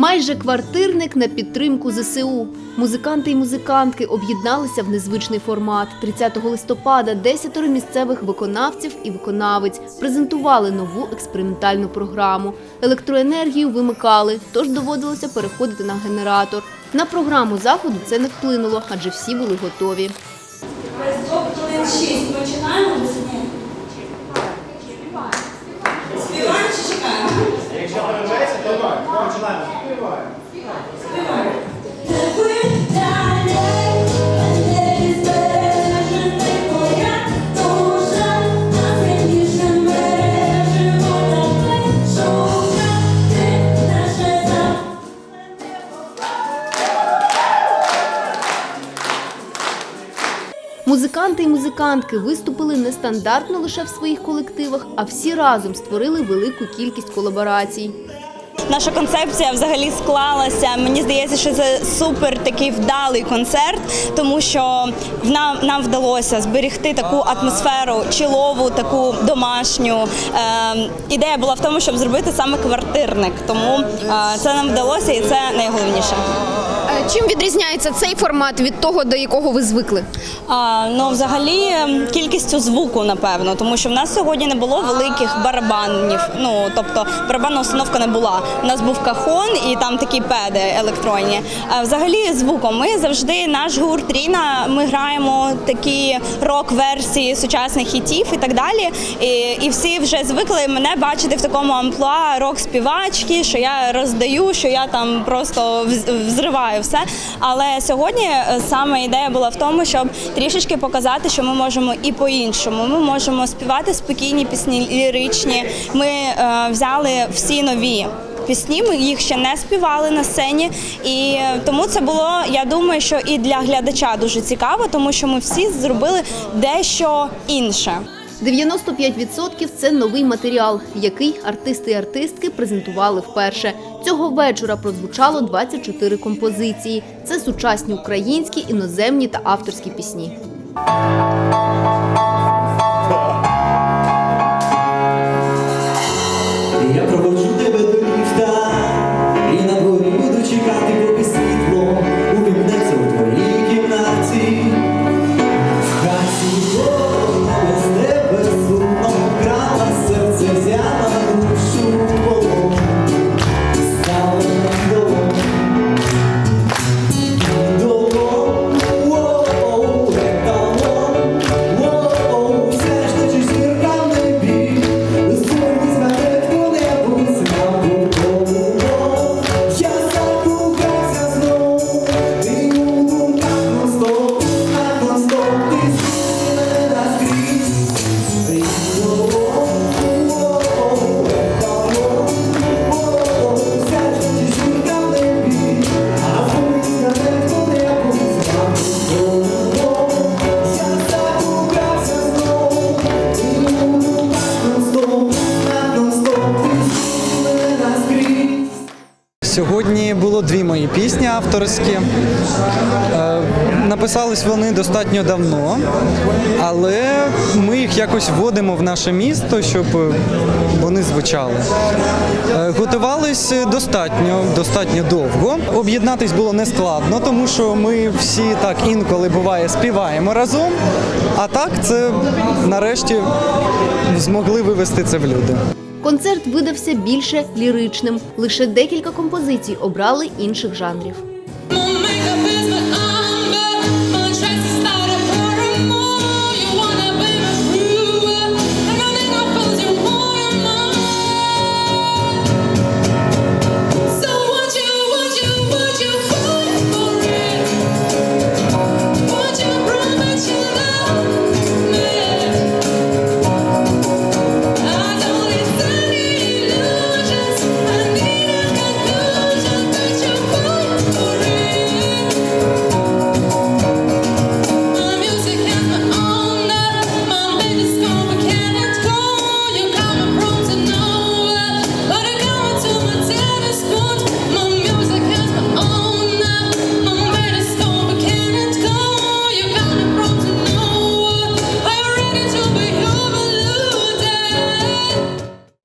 Майже квартирник на підтримку ЗСУ. Музиканти і музикантки об'єдналися в незвичний формат. 30 листопада десятеро місцевих виконавців і виконавець презентували нову експериментальну програму. Електроенергію вимикали, тож доводилося переходити на генератор. На програму заходу це не вплинуло, адже всі були готові. Хвилин 6. Починаємо без Музиканти і музикантки виступили нестандартно лише в своїх колективах, а всі разом створили велику кількість колаборацій. Наша концепція взагалі склалася. Мені здається, що це супер такий вдалий концерт, тому що нам, нам вдалося зберегти таку атмосферу чилову, таку домашню. Е, ідея була в тому, щоб зробити саме квартирник. Тому е, це нам вдалося, і це найголовніше. Чим відрізняється цей формат від того, до якого ви звикли? А, ну, взагалі, ем, кількістю звуку, напевно, тому що в нас сьогодні не було великих барабанів. Ну тобто барабанна установка не була. У нас був кахон і там такі педи електронні. А взагалі звуком ми завжди наш гурт Ріна. Ми граємо такі рок-версії сучасних хітів і так далі. І, і всі вже звикли мене бачити в такому амплуа рок-співачки, що я роздаю, що я там просто взриваю все. Але сьогодні е, саме ідея була в тому, щоб трішечки показати, що ми можемо і по-іншому. Ми можемо співати спокійні пісні, ліричні. Ми е, взяли всі нові. Пісні ми їх ще не співали на сцені, і е, тому це було, я думаю, що і для глядача дуже цікаво, тому що ми всі зробили дещо інше. 95% – це новий матеріал, який артисти і артистки презентували вперше. Цього вечора прозвучало 24 композиції. Це сучасні українські, іноземні та авторські пісні. Пісні авторські. Е, Написались вони достатньо давно, але ми їх якось вводимо в наше місто, щоб вони звучали. Е, Готувались достатньо, достатньо довго. Об'єднатись було нескладно, тому що ми всі так інколи буває співаємо разом. А так це нарешті змогли вивести це в люди. Концерт видався більше ліричним. Лише декілька композицій обрали інших жанрів.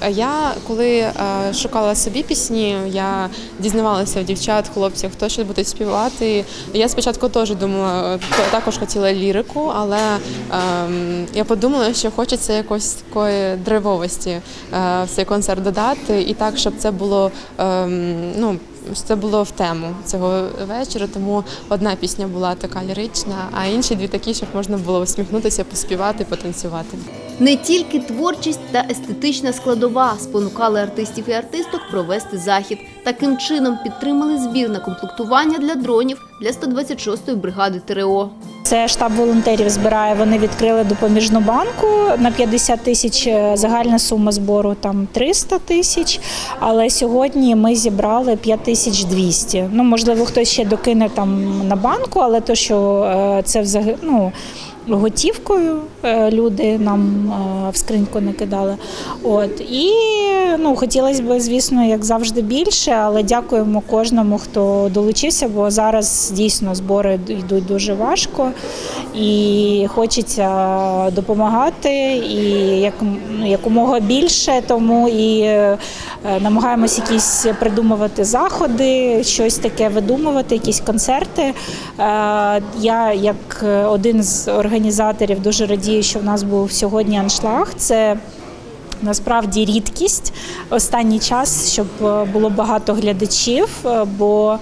Я коли е, шукала собі пісні, я дізнавалася в дівчат, хлопців, хто що буде співати. Я спочатку теж думала, то- також хотіла лірику, але ем, я подумала, що хочеться якось такої драйвовості е, в цей концерт додати, і так, щоб це було ем, ну. Це було в тему цього вечора, тому одна пісня була така лірична, а інші дві такі, щоб можна було усміхнутися, поспівати, потанцювати. Не тільки творчість та естетична складова спонукали артистів і артисток провести захід. Таким чином підтримали збір на комплектування для дронів для 126-ї бригади ТРО. Це штаб волонтерів збирає. Вони відкрили допоміжну банку на 50 тисяч. е, Загальна сума збору там 300 тисяч. Але сьогодні ми зібрали 5200. Ну можливо, хтось ще докине там на банку, але то, що е, це взагалі ну, готівкою е, люди нам е, в скриньку не кидали. От і ну хотілося б, звісно, як завжди більше, але дякуємо кожному, хто долучився, бо зараз дійсно збори йдуть дуже важко і хочеться допомагати і як, ну, якомога більше, тому і е, намагаємось якісь придумувати заходи, щось таке видумувати, якісь концерти. Я, як один з організаторів, дуже радію, що в нас був сьогодні аншлаг. Це насправді рідкість останній час, щоб е, було багато глядачів, е, бо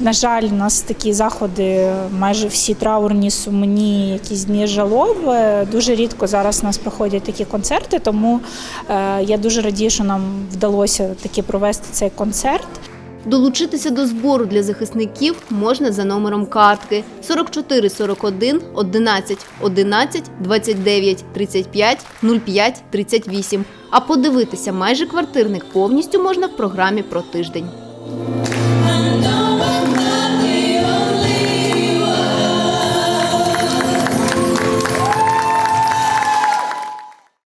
на жаль, у нас такі заходи, майже всі траурні, сумні, якісь дні жалоби. Дуже рідко зараз у нас проходять такі концерти, тому е, я дуже радію, що нам вдалося таки провести цей концерт. Долучитися до збору для захисників можна за номером картки 44 41 11 11 29 35 05 38. А подивитися майже квартирник повністю можна в програмі про тиждень.